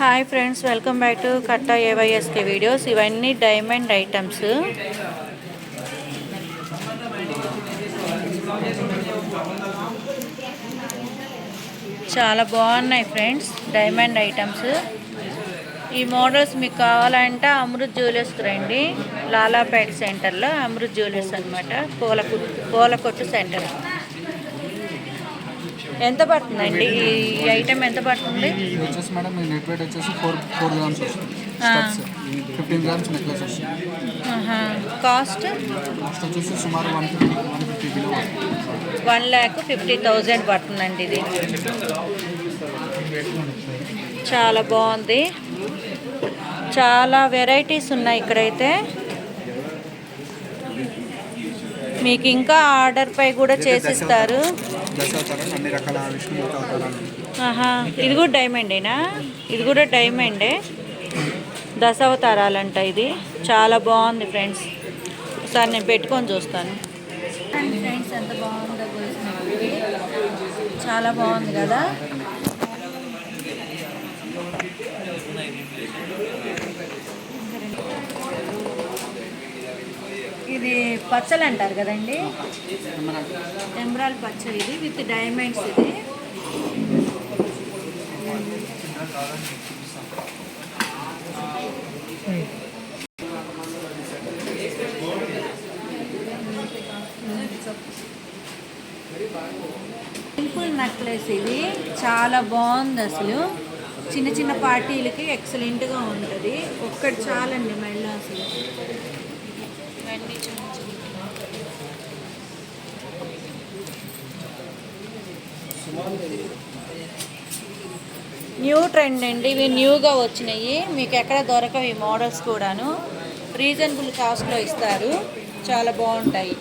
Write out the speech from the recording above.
Hi friends welcome back to Katta A Y S K videos. ఇవన్నీ diamond items. చాలా బాగున్నాయి friends diamond items. ఈ models మీకు కావాలంటే అమృత్ జ్యువెలర్స్కి రండి. లాలాపేట సెంటర్లో అమృత్ జ్యువెలర్స్ అనమాట పూల పూల కొట్టు సెంటర్. ఎంత పడుతుందండి? ఈ ఐటమ్ ఎంత పడుతుంది? ఇది వచ్చేసి మేడం మీ నెట్ వెయిట్ వచ్చేసి ఫోర్ ఫోర్ గ్రామ్స్ వస్తుంది. ఫిఫ్టీన్ గ్రామ్స్ నెక్లెస్ వస్తుంది. కాస్ట్ కాస్ట్ వచ్చేసి సుమారు one fifty one fifty kilo వస్తుంది. వన్ ల్యాక్ ఫిఫ్టీ థౌజండ్ పడుతుందండి ఇది. చాలా బాగుంది. చాలా వెరైటీస్ ఉన్నాయి ఇక్కడైతే. మీకు ఇంకా ఆర్డర్ పై కూడా చేసిస్తారు. దశ అవతారాలు అన్ని రకాల విష్ణుమూర్తి అవతారాలు. ఆహా ఇది కూడా డైమండేనా ఇది కూడా డైమండే దశావతారాలంట ఇది. చాలా బాగుంది ఫ్రెండ్స్ ఒకసారి నేను పెట్టుకొని చూస్తాను. ఫ్రెండ్స్ ఎంత బాగుందో చాలా బాగుంది కదా? ఇది పచ్చలు అంటారు కదండి? ఎమరాల్ పచ్చ ఇది విత్ డైమండ్స్ ఇది. సింపుల్ నెక్లెస్ ఇది. చాలా బాగుంది అసలు. చిన్న చిన్న పార్టీలకి ఎక్సలెంట్గా ఉంటుంది. ఒక్కటి చాలండి మెళ్ళ అసలు. ఇవన్నీ న్యూ ట్రెండ్ అండి ఇవి న్యూగా వచ్చినాయి. మీకు ఎక్కడ దొరకవు ఈ మోడల్స్ కూడాను. రీజనబుల్ కాస్ట్లో ఇస్తారు. చాలా బాగుంటాయి.